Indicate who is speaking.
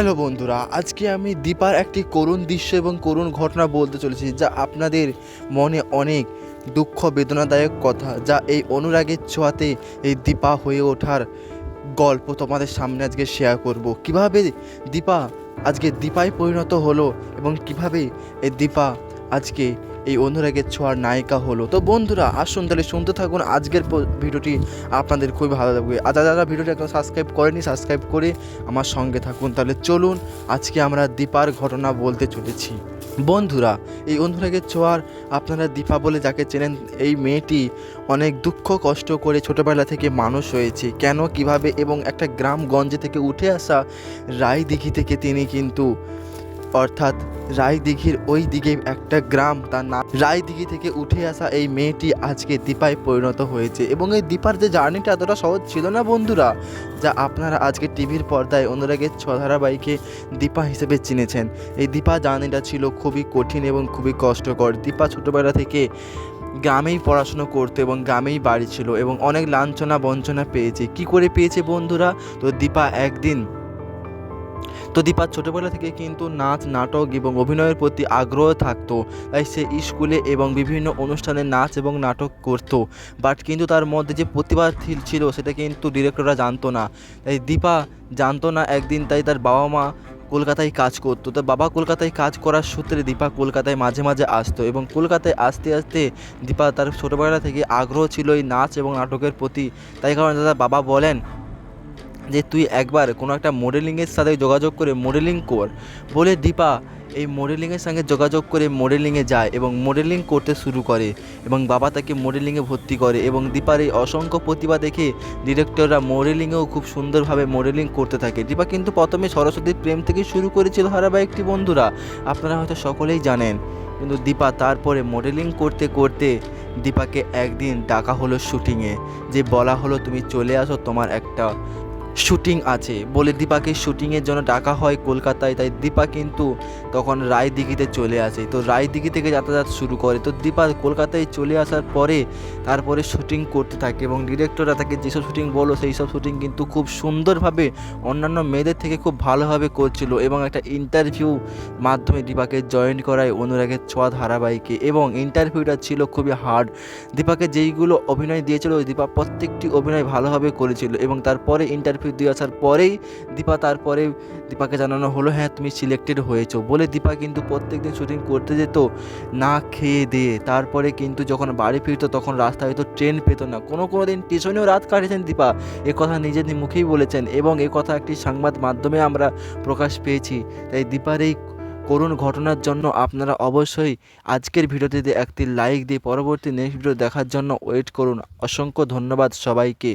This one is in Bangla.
Speaker 1: হ্যালো বন্ধুরা, আজকে আমি দীপার একটি করুণ দৃশ্য এবং করুণ ঘটনা বলতে চলেছি যা আপনাদের মনে অনেক দুঃখ, বেদনাদায়ক কথা, যা এই অনুরাগের ছোঁয়াতে এই দীপা হয়ে ওঠার গল্প তোমাদের সামনে আজকে শেয়ার করব। কীভাবে দীপা আজকে দীপায় পরিণত হলো এবং কীভাবে এই দীপা আজকে এই অনুরাগের ছোঁয়ার নায়িকা হলো। তো বন্ধুরা, আসুন তাহলে শুনতে থাকুন আজকের ভিডিওটি। আপনাদের খুবই ভালো লাগবে। আর যারা যারা ভিডিওটি এখন সাবস্ক্রাইব করেনি সাবস্ক্রাইব করে আমার সঙ্গে থাকুন। তাহলে চলুন, আজকে আমরা দীপার ঘটনা বলতে চলেছি। বন্ধুরা, এই অনুরাগের ছোঁয়ার আপনারা দীপা বলে যাকে চেনেন, এই মেয়েটি অনেক দুঃখ, কষ্ট করে ছোটোবেলা থেকে মানুষ হয়েছে। কেন, কীভাবে এবং একটা গ্রামগঞ্জে থেকে উঠে আসা রায়দিঘি থেকে তিনি কিন্তু অর্থাৎ রায়দিঘির ওই দিকে একটা গ্রাম, তার নাম রায়দিঘি থেকে উঠে আসা এই মেয়েটি আজকে দীপায় পরিণত হয়েছে। এবং এই দীপার যে জার্নিটা এতটা সহজ ছিল না, বন্ধুরা? যা আপনারা আজকে টিভির পর্দায় অনুরাগের ছধারাবাইকে দীপা হিসেবে চিনেছেন। এই দীপা জার্নিটা ছিল খুবই কঠিন এবং খুবই কষ্টকর। দীপা ছোটোবেলা থেকে গ্রামেই পড়াশুনো করতো এবং গ্রামেই বাড়ি ছিল এবং অনেক লাঞ্ছনা বঞ্চনা পেয়েছে। কি করে পেয়েছে বন্ধুরা? তো দীপা একদিন তো দীপা ছোটোবেলা থেকে কিন্তু নাচ, নাটক এবং অভিনয়ের প্রতি আগ্রহ থাকতো। তাই সে স্কুলে এবং বিভিন্ন অনুষ্ঠানে নাচ এবং নাটক করতো। বাট কিন্তু তার মধ্যে যে প্রতিভা ছিল সেটা কিন্তু ডিরেক্টররা জানতো না। তাই দীপা জানতো না একদিন তাই তার বাবা মা কলকাতায় কাজ করতো। তো বাবা কলকাতায় কাজ করার সূত্রে দীপা কলকাতায় মাঝে মাঝে আসতো এবং কলকাতায় আসতে আসতে দীপা তার ছোটোবেলা থেকে আগ্রহ ছিল এই নাচ এবং নাটকের প্রতি। তাই কারণে তার বাবা বলেন যে তুই একবার কোনো একটা মডেলিংয়ের সাথে যোগাযোগ করে মডেলিং কর। বলে দীপা, এই মডেলিংয়ের সঙ্গে যোগাযোগ করে মডেলিংয়ে যায় এবং মডেলিং করতে শুরু করে এবং বাবা তাকে মডেলিংয়ে ভর্তি করে এবং দীপার এই অসংখ্য প্রতিভা দেখে ডিরেক্টররা মডেলিংয়েও খুব সুন্দরভাবে মডেলিং করতে থাকে। দীপা কিন্তু প্রথমে সরস্বতীর প্রেম থেকে শুরু করেছিল ধারাবাহিকটি বন্ধুরা, আপনারা হয়তো সকলেই জানেন। কিন্তু দীপা তারপরে মডেলিং করতে করতে দীপাকে একদিন ডাকা হলো শুটিংয়ে যে বলা হলো, তুমি চলে আসো, তোমার একটা শুটিং আছে। বলে দীপাকে শুটিংয়ের জন্য ডাকা হয় কলকাতায়, তাই দীপা কিন্তু তখন রায়দিঘিতে চলে আসে। তো রায়দিঘি থেকে যাতায়াত শুরু করে। তো দীপা কলকাতায় চলে আসার পরে তারপরে শুটিং করতে থাকে এবং ডিরেক্টররা তাকে যেসব শুটিং বলো সেই সব শুটিং কিন্তু খুব সুন্দরভাবে অন্যান্য মেয়েদের থেকে খুব ভালোভাবে করছিল এবং একটা ইন্টারভিউ মাধ্যমে দীপাকে জয়েন করায় অনুরাগের ছোঁয়া ধারাবাহিকে এবং ইন্টারভিউটা ছিল খুবই হার্ড। দীপাকে যেইগুলো অভিনয় দিয়েছিল, দীপা প্রত্যেকটি অভিনয় ভালোভাবে করেছিল এবং তারপরে ইন্টারভিউ দিয়ে আসার পরেই দীপা তারপরে দীপাকে জানানো হলো হ্যাঁ তুমি সিলেক্টেড হয়েছো। বলে দীপা কিন্তু প্রত্যেক দিন শুটিং করতে যেত, না খেয়ে দিয়ে। তারপরে কিন্তু যখন বাড়ি ফিরতো, তখন রাস্তায় হয়তো ট্রেন পেতো না। কোনো কোনো দিন টিউশনেও রাত কাটিয়েছেন দীপা। এ কথা নিজের মুখেই বলেছেন এবং এ কথা একটি সংবাদ মাধ্যমে আমরা প্রকাশ পেয়েছি। তাই দীপার এই করুণ ঘটনার জন্য আপনারা অবশ্যই আজকের ভিডিওটিতে একটি লাইক দিয়ে পরবর্তী নেক্সট ভিডিও দেখার জন্য ওয়েট করুন। অসংখ্য ধন্যবাদ সবাইকে।